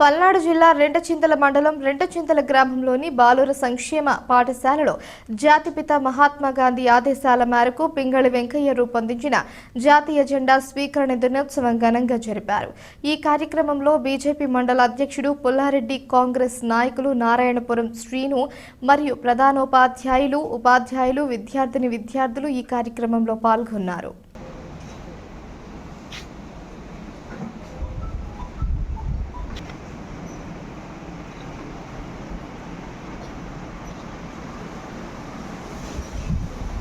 పల్నాడు జిల్లా రెంటచింతల మండలం రెంటచింతల గ్రామంలోని బాలుర సంక్షేమ పాఠశాలలో జాతిపిత మహాత్మా గాంధీ ఆదేశాల మేరకు పింగళి వెంకయ్య రూపొందించిన జాతీయ జెండా స్వీకరణ దినోత్సవం ఘనంగా జరిపారు. ఈ కార్యక్రమంలో బీజేపీ మండల అధ్యక్షుడు పుల్లారెడ్డి కాంగ్రెస్ నాయకులు నారాయణపురం శ్రీను మరియు ప్రధానోపాధ్యాయులు ఉపాధ్యాయులు విద్యార్థిని విద్యార్థులు ఈ కార్యక్రమంలో పాల్గొన్నారు.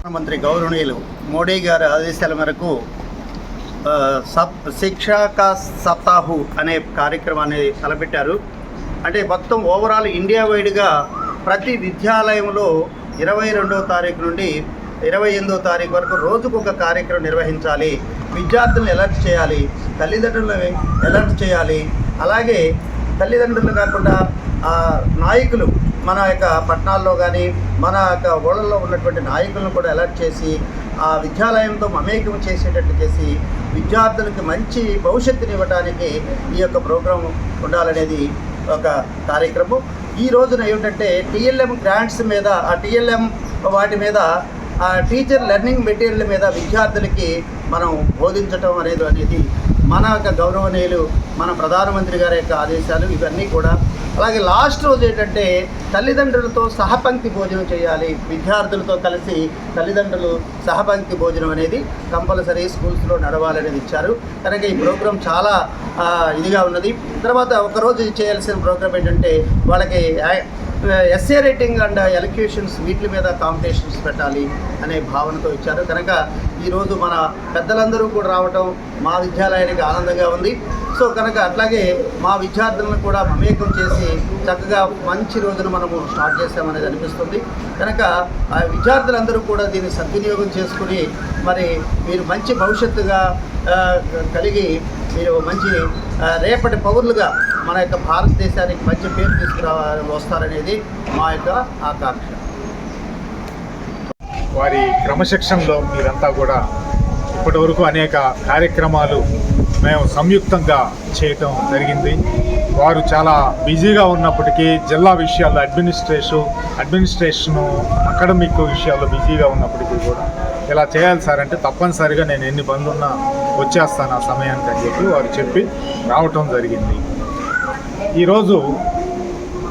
ప్రధానమంత్రి గౌరవనీయులు మోడీ గారి ఆదేశాల మేరకు సప్ శిక్షాక సప్తాహు అనే కార్యక్రమాన్ని తలపెట్టారు. అంటే మొత్తం ఓవరాల్ ఇండియా వైడ్గా ప్రతి విద్యాలయంలో ఇరవై రెండవ తారీఖు నుండి ఇరవై ఎనిమిదవ తారీఖు వరకు రోజుకు ఒక కార్యక్రమం నిర్వహించాలి. విద్యార్థులను ఎలర్ట్ చేయాలి. తల్లిదండ్రులను ఎలర్ట్ చేయాలి. అలాగే తల్లిదండ్రులు కాకుండా నాయకులు మన యొక్క పట్టణాల్లో కానీ మన యొక్క ఊళ్ళల్లో ఉన్నటువంటి నాయకులను కూడా అలర్ట్ చేసి ఆ విద్యాలయంతో మమేకం చేసేటట్టు చేసి విద్యార్థులకు మంచి భవిష్యత్తుని ఇవ్వడానికి ఈ యొక్క ప్రోగ్రాం ఉండాలనేది ఒక కార్యక్రమం. ఈ రోజున ఏమిటంటే టీఎల్ఎం గ్రాంట్స్ మీద ఆ టీఎల్ఎం వాటి మీద ఆ టీచర్ లెర్నింగ్ మెటీరియల్ మీద విద్యార్థులకి మనం బోధించటం అనేది అనేది మన యొక్క గౌరవనీయులు మన ప్రధానమంత్రి గారి యొక్క ఆదేశాలు ఇవన్నీ కూడా. అలాగే లాస్ట్ రోజు ఏంటంటే తల్లిదండ్రులతో సహపంక్తి భోజనం చేయాలి. విద్యార్థులతో కలిసి తల్లిదండ్రులు సహపంక్తి భోజనం అనేది కంపల్సరీ స్కూల్స్లో నడవాలనేది ఇచ్చారు. కనుక ఈ ప్రోగ్రాం చాలా ఇదిగా ఉన్నది. తర్వాత ఒకరోజు చేయాల్సిన ప్రోగ్రాం ఏంటంటే వాళ్ళకి ఎస్ఏ రేటింగ్ అండ్ ఎలక్యూషన్స్ వీటి మీద కాంపిటీషన్స్ పెట్టాలి అనే భావనతో ఇచ్చారు. కనుక ఈరోజు మన పెద్దలందరూ కూడా రావటం మా విద్యాలయానికి ఆనందంగా ఉంది. సో కనుక అట్లాగే మా విద్యార్థులను కూడా మమేకం చేసి చక్కగా మంచి రోజును మనము స్టార్ట్ చేసామనేది అనిపిస్తుంది. కనుక ఆ విద్యార్థులందరూ కూడా దీన్ని సద్వినియోగం చేసుకుని మరి మీరు మంచి భవిష్యత్తుగా uh, కలిగి మీరు మంచి uh, రేపటి పౌరులుగా మన యొక్క భారతదేశానికి మంచి పేరు తీసుకురా వస్తారనేది మా యొక్క ఆకాంక్ష. వారి క్రమశిక్షణలో మీరంతా కూడా ఇప్పటి వరకు అనేక కార్యక్రమాలు మేము సంయుక్తంగా చేయటం జరిగింది. వారు చాలా బిజీగా ఉన్నప్పటికీ జిల్లా విషయాల్లో అడ్మినిస్ట్రేషన్ అడ్మినిస్ట్రేషన్ అకాడమిక్ విషయాల్లో బిజీగా ఉన్నప్పటికీ కూడా ఇలా చేయాలి సార్ అంటే తప్పనిసరిగా నేను ఎన్ని పనులున్నా వచ్చేస్తాను ఆ సమయానికి అని చెప్పి వారు చెప్పి రావటం జరిగింది. ఈరోజు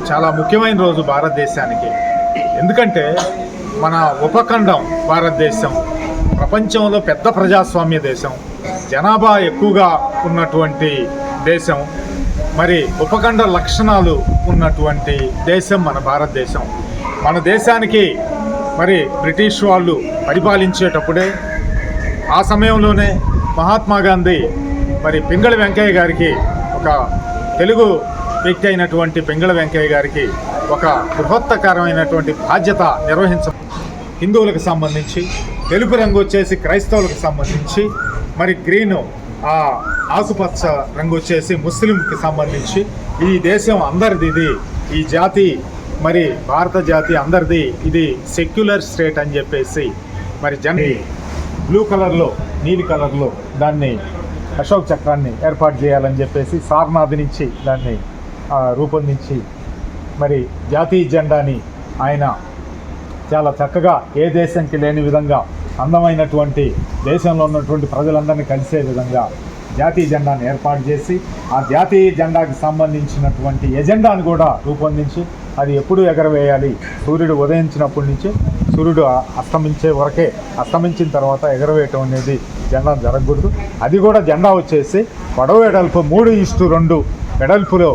చాలా ముఖ్యమైన రోజు భారతదేశానికి. ఎందుకంటే మన ఉపఖండం భారతదేశం ప్రపంచంలో పెద్ద ప్రజాస్వామ్య దేశం జనాభా ఎక్కువగా ఉన్నటువంటి దేశం మరి ఉపఖండ లక్షణాలు ఉన్నటువంటి దేశం మన భారతదేశం. మన దేశానికి మరి బ్రిటిష్ వాళ్ళు పరిపాలించేటప్పుడే ఆ సమయంలోనే మహాత్మా గాంధీ మరి పింగళి వెంకయ్య గారికి ఒక తెలుగు వ్యక్తి అయినటువంటి పింగళ వెంకయ్య గారికి ఒక బృహత్తకరమైనటువంటి బాధ్యత నిర్వహించ హిందువులకు సంబంధించి తెలుపు రంగు వచ్చేసి క్రైస్తవులకు సంబంధించి మరి గ్రీను ఆ ఆకుపచ్చ రంగు వచ్చేసి ముస్లింకి సంబంధించి ఈ దేశం అందరిది ఇది ఈ జాతి మరి భారత జాతి అందరిది ఇది సెక్యులర్ స్టేట్ అని చెప్పేసి మరి జన బ్లూ కలర్లో నీలి కలర్లో దాన్ని అశోక్ చక్రాన్ని ఏర్పాటు చేయాలని చెప్పేసి సార్నాథ్ నుంచి దాన్ని రూపొందించి మరి జాతీయ జెండాని ఆయన చాలా చక్కగా ఏ దేశంకి లేని విధంగా అందమైనటువంటి దేశంలో ఉన్నటువంటి ప్రజలందరినీ కలిసే విధంగా జాతీయ జెండాను ఏర్పాటు చేసి ఆ జాతీయ జెండాకి సంబంధించినటువంటి ఎజెండాను కూడా రూపొందించి అది ఎప్పుడు ఎగరవేయాలి సూర్యుడు ఉదయించినప్పటి నుంచి సూర్యుడు అస్తమించే వరకే అస్తమించిన తర్వాత ఎగరవేయటం అనేది జెండా జరగకూడదు. అది కూడా జెండా వచ్చేసి పొడవు వెడల్పు మూడు ఇష్టు రెండు వెడల్పులో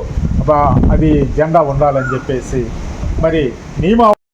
అది జెండా ఉండాలని చెప్పేసి మరి నియమ